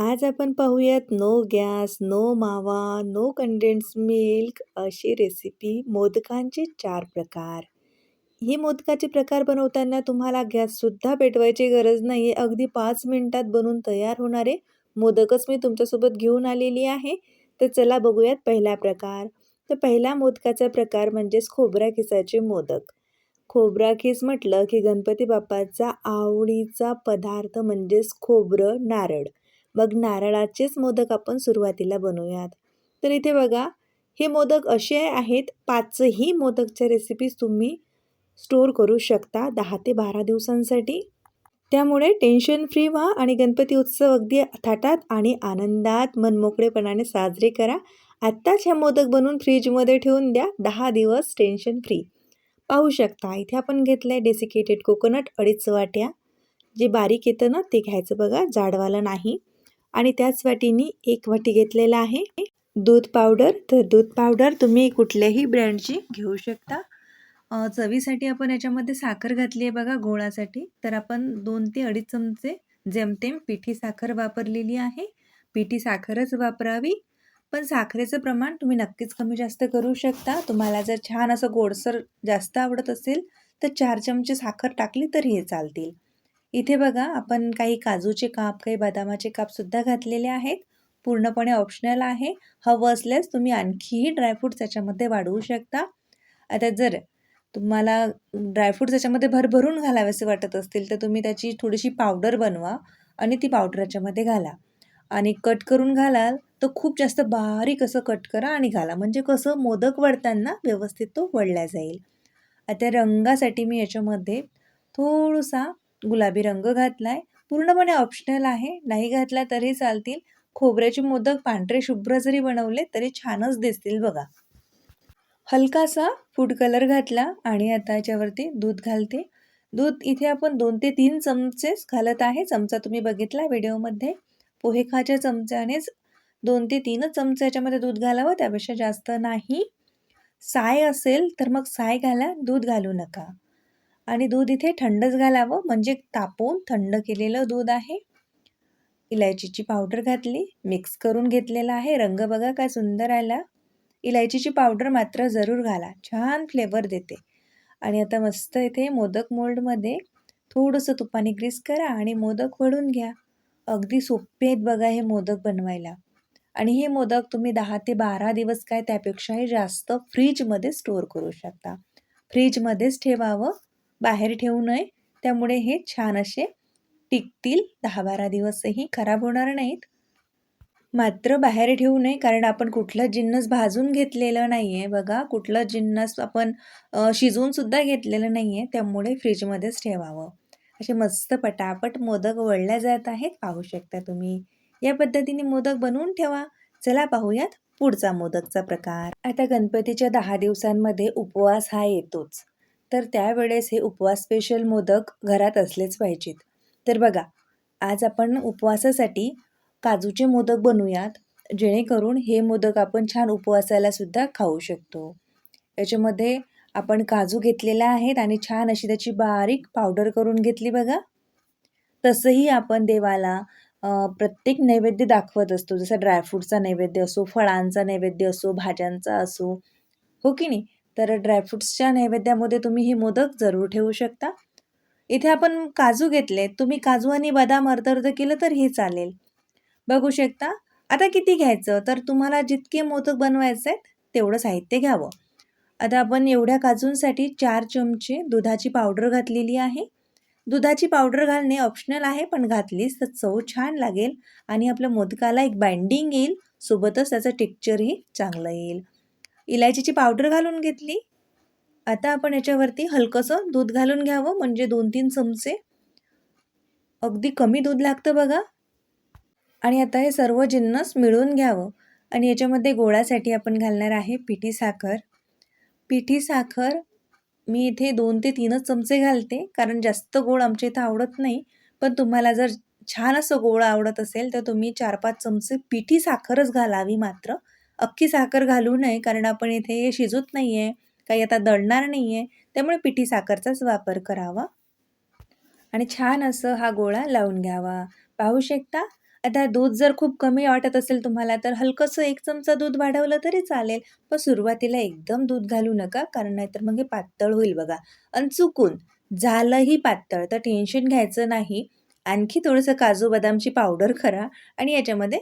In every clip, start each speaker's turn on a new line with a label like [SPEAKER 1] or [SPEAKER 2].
[SPEAKER 1] आज आपण पाहूयात नो गॅस, नो मावा, नो कंडेन्स मिल्क अशी रेसिपी मोदकांचे चार प्रकार. हे मोदकाचे प्रकार बनवताना तुम्हाला गॅससुद्धा पेटवायची गरज नाही आहे. अगदी पाच मिनटात बनून तयार होणारे मोदकच मी तुमच्यासोबत घेऊन आलेली आहे. तर चला बघूयात पहिला प्रकार. तर पहिला मोदकाचा प्रकार म्हणजेच खोबरा खिसाचे मोदक. खोबरा खिस म्हटलं की गणपती बाप्पाचा आवडीचा पदार्थ म्हणजेच खोबरं, नारळ. मग नारळाचेच मोदक आपण सुरुवातीला बनवूयात. तर इथे बघा हे मोदक असे आहेत पाचही मोदकच्या रेसिपीज तुम्ही स्टोअर करू शकता दहा ते बारा दिवसांसाठी. त्यामुळे टेन्शन फ्री व्हा आणि गणपती उत्सव अगदी थाटात आणि आनंदात मनमोकळेपणाने साजरे करा. आत्ताच ह्या मोदक बनवून फ्रीजमध्ये ठेवून द्या दहा दिवस टेन्शन फ्री पाहू शकता इथे आपण घेतलं आहे डेसिकेटेड कोकोनट अडीच वाट्या. जे बारीक येतं ना ते घ्यायचं बघा जाडवालं नाही. आणि त्याच वाटीनी एक वाटी घेतलेला आहे. दूध पावडर तर दूध पावडर तुम्ही कुठल्याही ब्रँडची घेऊ शकता. चवीसाठी आपण याच्यामध्ये साखर घातली आहे बघा गोळासाठी. तर आपण दोन ते अडीच चमचे जेमतेम पिठी साखर वापरलेली आहे. पिठी साखरच वापरावी. पण साखरेचं प्रमाण तुम्ही नक्कीच कमी जास्त करू शकता. तुम्हाला जर छान असं गोडसर जास्त आवडत असेल तर चार चमचे साखर टाकली तरी हे चालतील. इथे बघा आपण काही काजूचे काप काही बदामाचे कापसुद्धा घातलेले आहेत. पूर्णपणे ऑप्शनल आहे. हवं असल्यास तुम्ही आणखीही ड्रायफ्रूट्स त्याच्यामध्ये वाढवू शकता. आता जर तुम्हाला ड्रायफ्रूट्स त्याच्यामध्ये भरभरून घालावेसे वाटत असतील तर तुम्ही त्याची थोडीशी पावडर बनवा आणि ती पावडर याच्यामध्ये घाला. आणि कट करून घालाल तर खूप जास्त बारीक असं कट करा आणि घाला. म्हणजे कसं मोदक वळताना व्यवस्थित तो वळला जाईल. आता रंगासाठी मी याच्यामध्ये थोडासा गुलाबी रंग घातला आहे पूर्णपणे ऑप्शनल आहे. नाही घातला तरी चालतील. खोबऱ्याचे मोदक पांढरे शुभ्र जरी बनवले तरी छानच दिसतील बघा. हलकासा फूड कलर घातला आणि आता याच्यावरती दूध घालते. दूध इथे आपण दोन ते तीन चमचेच घालत आहे. चमचा तुम्ही बघितला व्हिडिओमध्ये. पोहे खाच्या चमच्यानेच दोन ते तीनच चमचे याच्यामध्ये दूध घालावं. त्यापेक्षा जास्त नाही. साय असेल तर मग साय घाला. दूध घालू नका. आणि दूध इथे थंडच घालावं. म्हणजे तापवून थंड केलेलं दूध आहे. इलायचीची पावडर घातली. मिक्स करून घेतलेला आहे. रंग बघा काय सुंदर आला. इलायचीची पावडर मात्र जरूर घाला. छान फ्लेवर देते. आणि आता मस्त इथे मोदक मोल्डमध्ये थोडंसं तुपाने ग्रीस करा आणि मोदक वळून घ्या. अगदी सोपे आहेत बघा हे मोदक बनवायला. आणि हे मोदक तुम्ही दहा ते बारा दिवस काय त्यापेक्षाही जास्त फ्रीजमध्ये स्टोअर करू शकता. फ्रीजमध्येच ठेवावं. बाहेर ठेवू नये. त्यामुळे हे छान असे टिकतील. दहा बारा दिवसही खराब होणार नाहीत. मात्र बाहेर ठेवू नये कारण आपण कुठलं जिन्नस भाजून घेतलेलं नाही आहे बघा. कुठलं जिन्नस आपण शिजवूनसुद्धा घेतलेलं नाही आहे त्यामुळे फ्रीजमध्येच ठेवावं. असे मस्त पटापट मोदक वळल्या जात आहेत. पाहू शकता तुम्ही. या पद्धतीने मोदक बनवून ठेवा. चला पाहूयात पुढचा मोदकचा प्रकार. आता गणपतीच्या दहा दिवसांमध्ये उपवास हा येतोच. तर त्यावेळेस हे उपवास स्पेशल मोदक घरात असलेच पाहिजेत. तर बघा आज आपण उपवासासाठी काजूचे मोदक बनवूयात जेणेकरून हे मोदक आपण छान उपवासाला सुद्धा खाऊ शकतो. याच्यामध्ये आपण काजू घेतलेला आहेत आणि छान अशी त्याची बारीक पावडर करून घेतली बघा. तसंही आपण देवाला प्रत्येक नैवेद्य दाखवत असतो. जसं ड्रायफ्रूटचा नैवेद्य असो फळांचा नैवेद्य असो भाज्यांचा असो. हो की नाही? तर ड्रायफ्रुट्सच्या नैवेद्यामध्ये तुम्ही हे मोदक जरूर ठेवू शकता. इथे आपण काजू घेतले. तुम्ही काजू आणि बदाम अर्ध अर्ध केलं तर हे चालेल. बघू शकता. आता किती घ्यायचं? तर तुम्हाला जितके मोदक बनवायचे आहेत तेवढं साहित्य घ्यावं. आता आपण एवढ्या काजूंसाठी चार चमचे दुधाची पावडर घातलेली आहे. दुधाची पावडर घालणे ऑप्शनल आहे पण घातलीच तर चव छान लागेल आणि आपल्या मोदकाला एक बाइंडिंग येईल. सोबतच त्याचं टेक्चरही चांगलं येईल. इलायचीची पावडर घालून घेतली. आता आपण याच्यावरती हलकंसं दूध घालून घ्यावं म्हणजे दोन तीन चमचे. अगदी कमी दूध लागतं बघा. आणि आता हे सर्व जिन्नस मिळून घ्यावं. आणि याच्यामध्ये गोळासाठी आपण घालणार आहे पिठी साखर. पिठी साखर मी इथे दोन ते तीनच चमचे घालते कारण जास्त गोड आमच्या इथं आवडत नाही. पण तुम्हाला जर छान असं गोड आवडत असेल तर तुम्ही चार पाच चमचे पिठी साखरच घालावी मात्र. अख्खी साखर घालू नये कारण आपण इथे शिजत नाही आहे काही आता दळणार नाही आहे त्यामुळे पिठी साखरचाच वापर करावा. आणि छान असं हा गोळा लावून घ्यावा. पाहू शकता? आता दूध जर खूप कमी वाटत असेल तुम्हाला तर हलकंसं एक चमचा दूध वाढवलं तरी चालेल पण सुरुवातीला एकदम दूध घालू नका कारण नाहीतर मग हे पातळ होईल बघा. आणि चुकून झालंही पातळ तर टेन्शन घ्यायचं नाही. आणखी थोडंसं काजू बदामची पावडर करा आणि याच्यामध्ये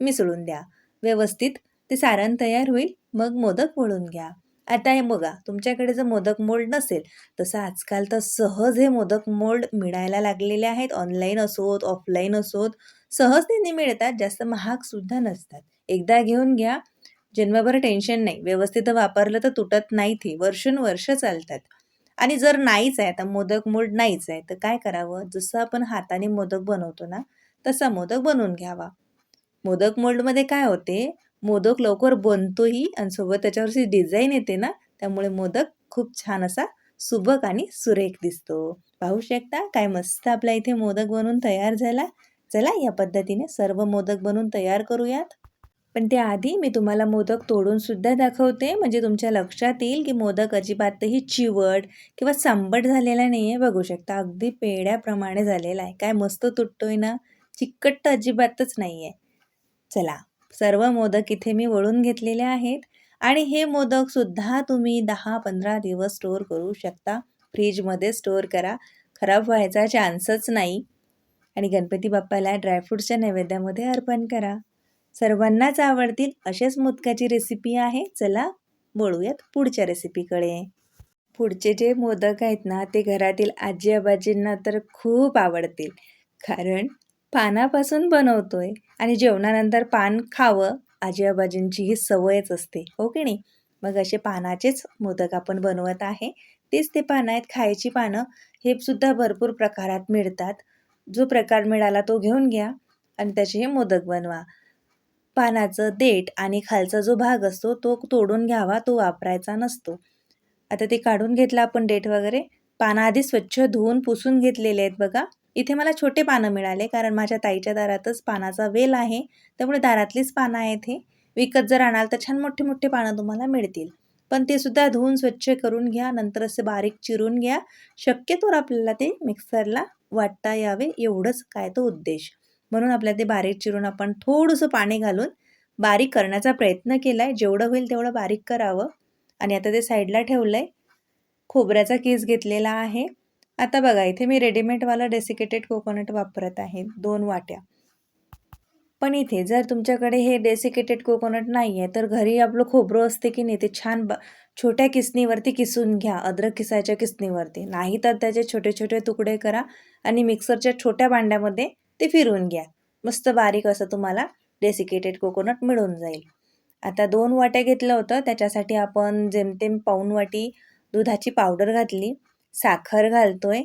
[SPEAKER 1] मिसळून द्या. व्यवस्थित ते सारण तयार होईल मग मोदक वळून घ्या. आता हे बघा तुमच्याकडे जर मोदक मोल्ड नसेल तसं आजकाल तर सहज हे मोदक मोल्ड मिळायला लागलेले आहेत. ऑनलाईन असोत ऑफलाईन असोत सहजतेने मिळतात जास्त महागसुद्धा नसतात. एकदा घेऊन घ्या जन्मभर टेन्शन नाही. व्यवस्थित वापरलं तर तुटत नाही ते वर्षानुवर्ष चालतात. आणि जर नाहीच आहे आता मोदक मोल्ड नाहीच आहे तर काय करावं? जसं आपण हाताने मोदक बनवतो ना तसा मोदक बनवून घ्यावा. मोदक मोल्डमध्ये काय होते? मोदक लवकर बनतोही आणि सोबत त्याच्यावरची डिझाईन येते ना त्यामुळे मोदक खूप छान असा सुबक आणि सुरेख दिसतो. पाहू शकता काय मस्त आपल्या इथे मोदक बनवून तयार झाला. चला या पद्धतीने सर्व मोदक बनवून तयार करूयात. पण त्याआधी मी तुम्हाला मोदक तोडून सुद्धा दाखवते. म्हणजे तुमच्या लक्षात येईल की मोदक अजिबातही चिवट किंवा सांबट झालेला नाही आहे बघू शकता अगदी पेड्याप्रमाणे झालेला आहे. काय मस्त तुटतोय ना. चिकट तर अजिबातच नाही आहे चला. सर्व मोदक इथे मी वळून घेतलेले आहेत. आणि हे मोदकसुद्धा तुम्ही दहा पंधरा दिवस स्टोअर करू शकता. फ्रीजमध्ये स्टोअर करा. खराब व्हायचा चान्सच नाही. आणि गणपती बाप्पाला ड्रायफ्रूट्सच्या नैवेद्यामध्ये अर्पण करा. सर्वांनाच आवडतील अशाच मोदकाची रेसिपी आहे. चला बोलूयात पुढच्या रेसिपीकडे पुढचे जे मोदक आहेत ना ते घरातील आजी आबाजींना तर खूप आवडतील. कारण पानापासून बनवतोय. आणि जेवणानंतर पान खावं आजी आबाजींची ही सवयच असते हो की नाही? मग असे पानाचेच मोदक आपण बनवत आहे. तेच ते पानं आहेत खायची पानं. हे सुद्धा भरपूर प्रकारात मिळतात. जो प्रकार मिळाला तो घेऊन घ्या आणि त्याचे हे मोदक बनवा. पानाचं देठ आणि खालचा जो भाग असतो तो तोडून घ्यावा तो वापरायचा नसतो. आता ते काढून घेतला आपण देठ वगैरे. पानं आधी स्वच्छ धुवून पुसून घेतलेले आहेत बघा. इथे मला छोटे पानं मिळाले कारण माझ्या ताईच्या दारातच पानाचा वेल आहे. त्यामुळे दारातलीच पानं आहेत हे. विकत जर आणाल तर छान मोठे मोठे पानं तुम्हाला मिळतील. पण ते सुद्धा धुवून स्वच्छ करून घ्या नंतर असे बारीक चिरून घ्या. शक्यतोवर आपल्याला ते मिक्सरला वाटता यावे एवढंच काय तो उद्देश. म्हणून आपल्याला ते बारीक चिरून आपण थोडंसं पाणी घालून बारीक करण्याचा प्रयत्न केला आहे जेवढं होईल तेवढं बारीक करावं. आणि आता ते साईडला ठेवलं आहे खोबऱ्याचा केस घेतलेला आहे. आता बघा इथे मी रेडीमेडवाला डेसिकेटेड कोकोनट वापरत आहे दोन वाट्या. पण इथे जर तुमच्याकडे हे डेसिकेटेड कोकोनट नाही आहे तर घरी आपलं खोबरं असते की नाही ते छान ब छोट्या किसणीवरती किसून घ्या अद्रक किसायच्या किसणीवरती. नाही तर त्याचे छोटे छोटे तुकडे करा आणि मिक्सरच्या छोट्या भांड्यामध्ये ते फिरवून घ्या. मस्त बारीक असं तुम्हाला डेसिकेटेड कोकोनट मिळून जाईल. आता दोन वाट्या घेतलं होतं त्याच्यासाठी आपण जेमतेम पाऊन वाटी दुधाची पावडर घातली. साखर घालतोय.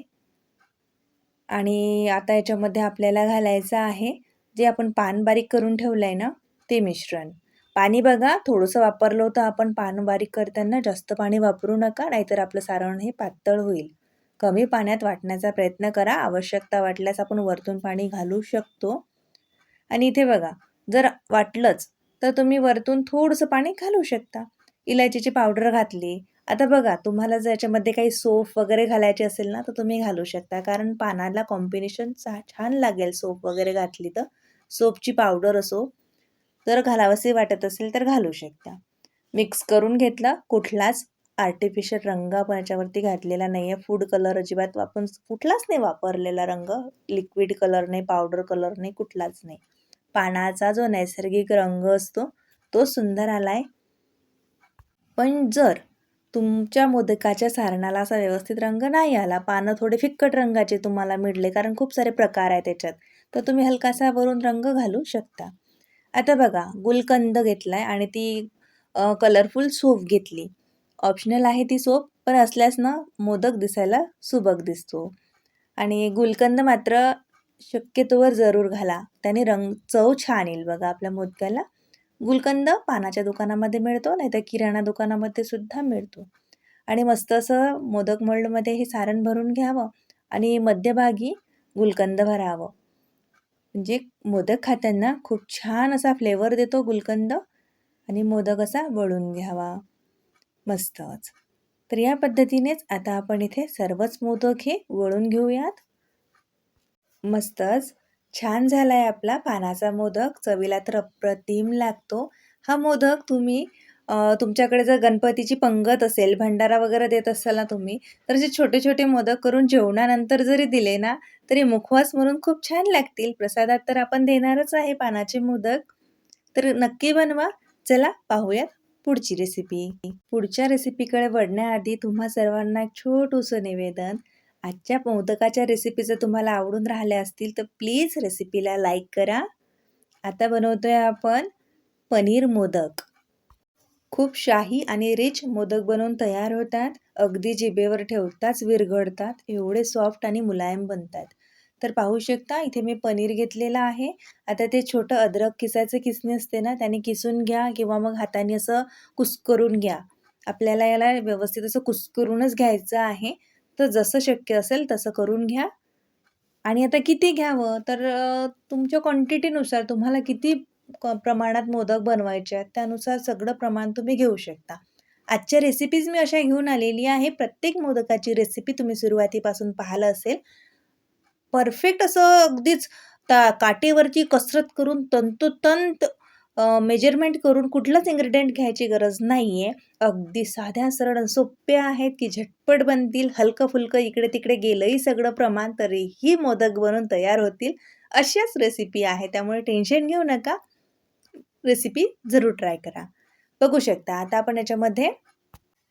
[SPEAKER 1] आणि आता याच्यामध्ये आपल्याला घालायचं आहे जे आपण पान बारीक करून ठेवलं आहे ना ते मिश्रण. पाणी बघा थोडंसं वापरलं होतं आपण पान बारीक करताना जास्त पाणी वापरू नका नाहीतर आपलं सारण हे पातळ होईल. कमी पाण्यात वाटण्याचा प्रयत्न करा आवश्यकता वाटल्यास आपण वरतून पाणी घालू शकतो. आणि इथे बघा जर वाटलंच तर तुम्ही वरतून थोडंसं पाणी घालू शकता. इलायचीची पावडर घातली आता बघा तुम्हाला जर याच्यामध्ये काही सोफ वगैरे घालायचे असेल ना तर तुम्ही घालू शकता. कारण पानाला कॉम्बिनेशन छान लागेल सोप वगैरे घातली तर. सोपची पावडर असो जर घालावंसे वाटत असेल तर घालू शकता. मिक्स करून घेतला कुठलाच आर्टिफिशियल रंग आपण याच्यावरती घातलेला नाही आहे फूड कलर अजिबात आपण कुठलाच नाही वापरलेला रंग. लिक्विड कलर नाही पावडर कलर नाही कुठलाच नाही. पानाचा जो नैसर्गिक रंग असतो तो सुंदर आला आहे पण जर तुमच्या मोदकाच्या सारणाला असा व्यवस्थित रंग नाही आला. पानं थोडे फिक्कट रंगाचे तुम्हाला मिळले कारण खूप सारे प्रकार आहेत त्याच्यात तर तुम्ही हलकासा वरून रंग घालू शकता. आता बघा गुलकंद घेतला आहे आणि ती कलरफुल सोप घेतली. ऑप्शनल आहे ती सोप पण असल्यास ना मोदक दिसायला सुबक दिसतो. आणि गुलकंद मात्र शक्यतोवर जरूर घाला. त्याने रंग चव छान येईल बघा आपल्या मोदकाला. गुलकंद पानाच्या दुकानामध्ये मिळतो नाही तर किराणा दुकानामध्ये सुद्धा मिळतो. आणि मस्त असं मोदक मोल्डमध्ये हे सारण भरून घ्यावं आणि मध्यभागी गुलकंद भरावं. म्हणजे मोदक खाताना खूप छान असा फ्लेवर देतो गुलकंद आणि मोदक असा वळून घ्यावा. मस्तच. तर या पद्धतीनेच आता आपण इथे सर्वच मोदक हे वळून घेऊयात. मस्तच. छान झाला आहे आपला पानाचा मोदक. चवीला तर अप्रतिम लागतो. हा मोदक तुम्ही तुमच्याकडे जर गणपतीची पंगत असेल भंडारा वगैरे देत असाल ना तुम्ही तर असे छोटे छोटे मोदक करून जेवणानंतर जरी दिले ना तरी मुखवास म्हणून खूप छान लागतील. प्रसादात तर आपण देणारच आहे पानाचे मोदक. तर नक्की बनवा. चला पाहूयात पुढची रेसिपी पुढच्या रेसिपीकडे वळण्याआधी तुम्हा सर्वांना एक छोटूसं निवेदन. आजच्या मोदकाच्या रेसिपी जर तुम्हाला आवडून राहिल्या असतील तर प्लीज रेसिपीला लाईक करा. आता बनवतोय आपण पनीर मोदक. खूप शाही आणि रिच मोदक बनवून तयार होतात. अगदी जिभेवर ठेवताच विरघळतात. एवढे सॉफ्ट आणि मुलायम बनतात. तर पाहू शकता इथे मी पनीर घेतलेलं आहे. आता ते छोटं अद्रक किसायचं किसणी असते ना त्याने किसून घ्या किंवा मग हाताने असं कुस्करून घ्या. आपल्याला याला व्यवस्थित असं कुस्करूनच घ्यायचं आहे. तर जसं शक्य असेल तसं करून घ्या. आणि आता किती घ्यावं? तर तुमच्या क्वांटिटीनुसार तुम्हाला किती प्रमाणात मोदक बनवायचे आहेत त्यानुसार सगळं प्रमाण तुम्ही घेऊ शकता. आजच्या रेसिपीज मी अशा घेऊन आलेली आहे. प्रत्येक मोदकाची रेसिपी तुम्ही सुरुवातीपासून पाहिलं असेल. परफेक्ट असं अगदीच ता काटेवरची कसरत करून तंतोतंत मेजरमेंट करून कुठलंच इन्ग्रेडियंट घ्यायची गरज नाही आहे अगदी साध्या सरळ सोप्या आहेत की झटपट बनतील हलकं फुलकं इकडे तिकडे गेलंही सगळं प्रमाण तरीही मोदक बनून तयार होतील अशाच रेसिपी आहे. त्यामुळे टेन्शन घेऊ नका. रेसिपी जरूर ट्राय करा. बघू शकता आता आपण याच्यामध्ये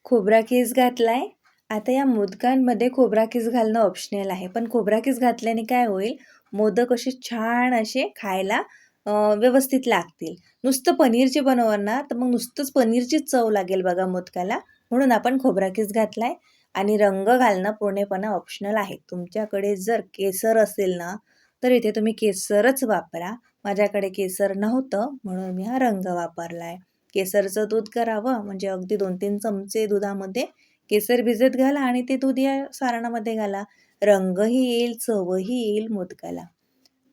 [SPEAKER 1] खोबरा केस घातला आहे आता या मोदकांमध्ये खोबरा किस घालणं ऑप्शनल आहे. पण खोबरा किस घातल्याने काय होईल? मोदक असे छान असे खायला व्यवस्थित लागतील. नुसतं पनीरचे बनवणार ना तर मग नुसतंच पनीरचीच चव लागेल बघा मोदकाला. म्हणून आपण खोबरा केस घातला आहे आणि रंग घालणं पूर्णपणे ऑप्शनल आहे. तुमच्याकडे जर केसर असेल ना तर इथे तुम्ही केसरच वापरा. माझ्याकडे केसर नव्हतं म्हणून मी हा रंग वापरला आहे केसरचं दूध करावं म्हणजे अगदी दोन तीन चमचे दुधामध्ये केसर भिजत घाला आणि ते दूध या सारणामध्ये घाला. रंगही येईल चवही येईल मोदकाला.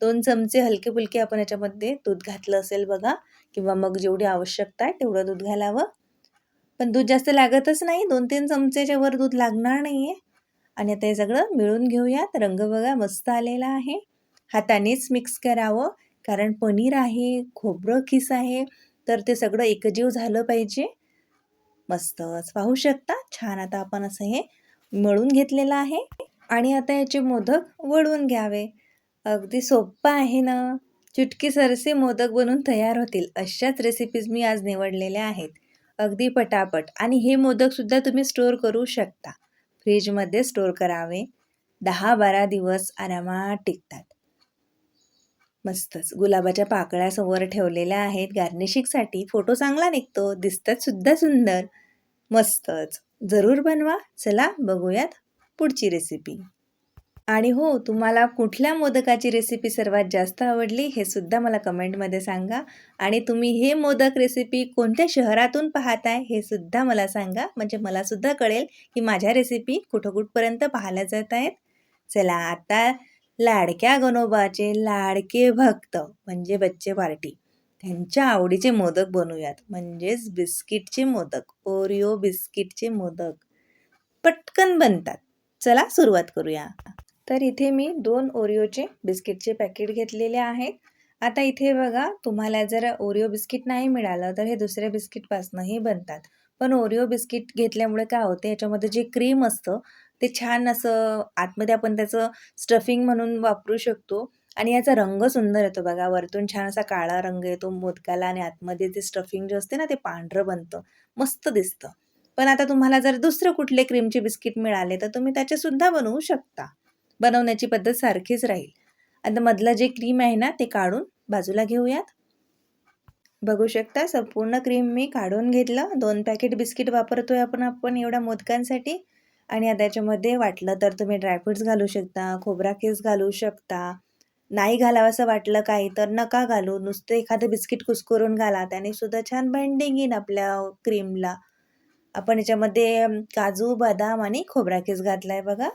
[SPEAKER 1] दोन चमचे हलके फुलके आपण याच्यामध्ये दूध घातलं असेल बघा किंवा मग जेवढी आवश्यकता आहे तेवढं दूध घालावं. पण दूध जास्त लागतच नाही दोन तीन चमचेच्या वर दूध लागणार नाही आहे आणि आता हे सगळं मिळून घेऊयात. रंग बघा मस्त आलेला आहे. हातानेच मिक्स करावं. कारण पनीर आहे खोबरं खिस आहे तर ते सगळं एकजीव झालं पाहिजे. मस्तच पाहू शकता. छान आता आपण असं हे मळून घेतलेलं आहे. आणि आता याचे मोदक वळवून घ्यावे. अगदी सोप्पं आहे ना? चुटकी सरसे मोदक बनवून तयार होतील अशाच रेसिपीज मी आज निवडलेल्या आहेत. अगदी पटापट. आणि हे मोदकसुद्धा तुम्ही स्टोअर करू शकता. फ्रीजमध्ये स्टोअर करावे. दहा बारा दिवस आरामात टिकतात. मस्तच. गुलाबाच्या पाकळ्या समोर ठेवलेल्या आहेत. गार्निशिंगसाठी फोटो चांगला निघतो. दिसतात सुद्धा सुंदर. मस्तच. जरूर बनवा. चला बघूयात पुढची रेसिपी आणि हो तुम्हाला कुठल्या मोदकाची रेसिपी सर्वात जास्त आवडली हे सुद्धा मला कमेंटमध्ये सांगा. आणि तुम्ही हे मोदक रेसिपी कोणत्या शहरातून पाहताय हे सुद्धा मला सांगा. म्हणजे मला सुद्धा कळेल की माझ्या रेसिपी कुठं कुठपर्यंत पाहायला जात आहेत. चला आता लाडक्या गणोबाचे लाडके भक्त म्हणजे बच्चे पार्टी. त्यांच्या आवडीचे मोदक बनवूयात. म्हणजेच बिस्किटचे मोदक ओरिओ बिस्किटचे मोदक. पटकन बनतात. चला सुरुवात करूया. तर इथे मी दोन ओरिओचे बिस्किटचे पॅकेट घेतलेले आहेत. आता इथे बघा तुम्हाला जर ओरिओ बिस्किट नाही मिळालं तर हे दुसऱ्या बिस्किटपासूनही बनतात. पण ओरिओ बिस्किट घेतल्यामुळे काय होतं याच्यामध्ये जे क्रीम असतं ते छान असं आतमध्ये आपण त्याचं स्टफिंग म्हणून वापरू शकतो. आणि याचा रंग सुंदर येतो बघा वरतून छान असा काळा रंग येतो मोदकाला आणि आतमध्ये ते स्टफिंग जे असते ना ते पांढरं बनतं मस्त दिसतं. पण आता तुम्हाला जर दुसरं कुठले क्रीमचे बिस्किट मिळाले तर तुम्ही त्याचेसुद्धा बनवू शकता. बनवण्याची पद्धत सारखीच राहील. आता मधलं जे क्रीम आहे ना ते काढून बाजूला घेऊयात. बघू शकता संपूर्ण क्रीम मी काढून घेतलं. दोन पॅकेट बिस्किट वापरतो आहे आपण आपण एवढ्या मोदकांसाठी. आणि आता याच्यामध्ये वाटलं तर तुम्ही ड्रायफ्रुट्स घालू शकता खोबरा केस घालू शकता. नाही घालावं असं वाटलं काही तर नका घालू. नुसतं एखादं बिस्किट कुसकुरून घाला त्याने सुद्धा छान बाइंडिंग येईन आपल्या क्रीमला आपण याच्यामध्ये काजू बदाम आणि खोबरा केस घातला आहे बघा.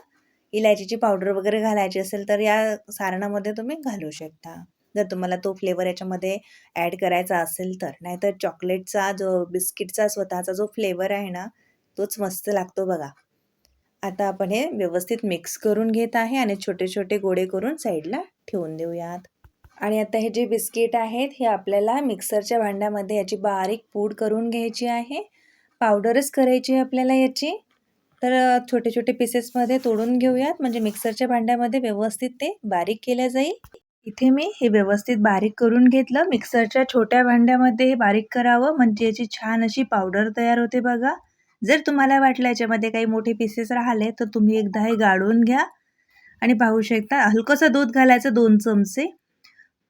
[SPEAKER 1] इलायचीची पावडर वगैरे घालायची असेल तर या सारणामध्ये तुम्ही घालू शकता. जर तुम्हाला तो फ्लेवर याच्यामध्ये ॲड करायचा असेल तर. नाहीतर चॉकलेटचा जो बिस्किटचा स्वतःचा जो फ्लेवर आहे ना तोच मस्त लागतो बघा. आता आपण हे व्यवस्थित मिक्स करून घेत आहे आणि छोटे छोटे गोळे करून साईडला ठेवून देऊयात. आणि आता हे जे बिस्किट आहेत हे आपल्याला मिक्सरच्या भांड्यामध्ये याची बारीक पूड करून घ्यायची आहे. पावडरच करायची आहे आपल्याला याची. तर छोटे छोटे पीसेसमध्ये तोडून घेऊयात. म्हणजे मिक्सरच्या भांड्यामध्ये व्यवस्थित ते बारीक केलं जाईल. इथे मी हे व्यवस्थित बारीक करून घेतलं. मिक्सरच्या छोट्या भांड्यामध्ये हे बारीक करावं. म्हणजे याची छान अशी पावडर तयार होते बघा. जर तुम्हाला वाटलं याच्यामध्ये काही मोठे पीसेस राहिले तर तुम्ही एकदा हे गाळून घ्या. आणि पाहू शकता हलकंसं दूध घालायचं दोन चमचे.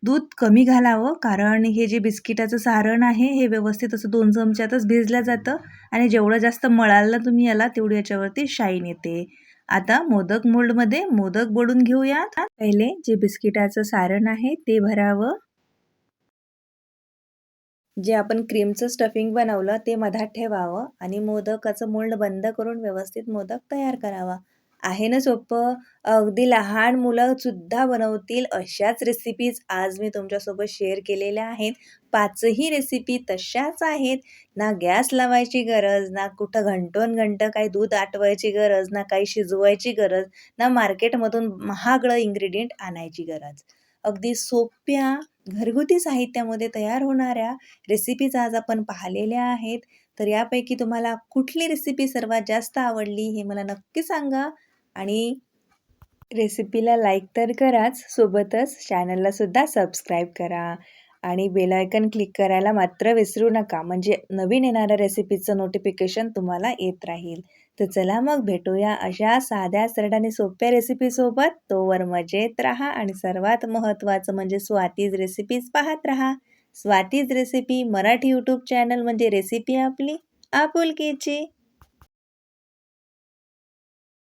[SPEAKER 1] दूध कमी घालावं कारण हे जे बिस्किटाचं सारण आहे हे व्यवस्थित असं दोन चमच्यातच भिजलं जातं आणि जेवढं जास्त मळाल ना तुम्ही याला तेवढी याच्यावरती शाईन येते. आता मोदक मोल्डमध्ये मोदक बोडून घेऊयात. पहिले जे बिस्किटाचं सारण आहे ते भरावं. जे आपण क्रीमचं स्टफिंग बनवलं ते मधात ठेवावं आणि मोदकाचं मोल्ड बंद करून व्यवस्थित मोदक तयार करावा. आहे ना सोपं? अगदी लहान मुलंसुद्धा बनवतील अशाच रेसिपीज आज मी तुमच्यासोबत शेअर केलेल्या आहेत. पाचही रेसिपी तशाच आहेत. ना गॅस लावायची गरज ना कुठं घंटोन घंटं काही दूध आटवायची गरज ना काही शिजवायची गरज ना मार्केटमधून महागडं इन्ग्रेडियंट आणायची गरज. अगदी सोप्या घरगुती साहित्यामध्ये तयार होणाऱ्या रेसिपीज आज आपण पाहिलेल्या आहेत. तर यापैकी तुम्हाला कुठली रेसिपी सर्वात जास्त आवडली हे मला नक्की सांगा. आणि रेसिपीला लाईक तर कराच. सोबतच चॅनललासुद्धा सबस्क्राईब करा. आणि बेलायकन क्लिक करायला मात्र विसरू नका. म्हणजे नवीन येणाऱ्या रेसिपीचं नोटिफिकेशन तुम्हाला येत राहील. तर चला मग भेटूया अशा साध्या सरळ आणि सोप्या रेसिपीसोबत तोवर मजेत राहा आणि सर्वात महत्त्वाचं म्हणजे स्वातीज रेसिपीज पाहत राहा. Swati's recipe Marathi YouTube channel म्हणजे रेसिपी आपली आपुलकीची.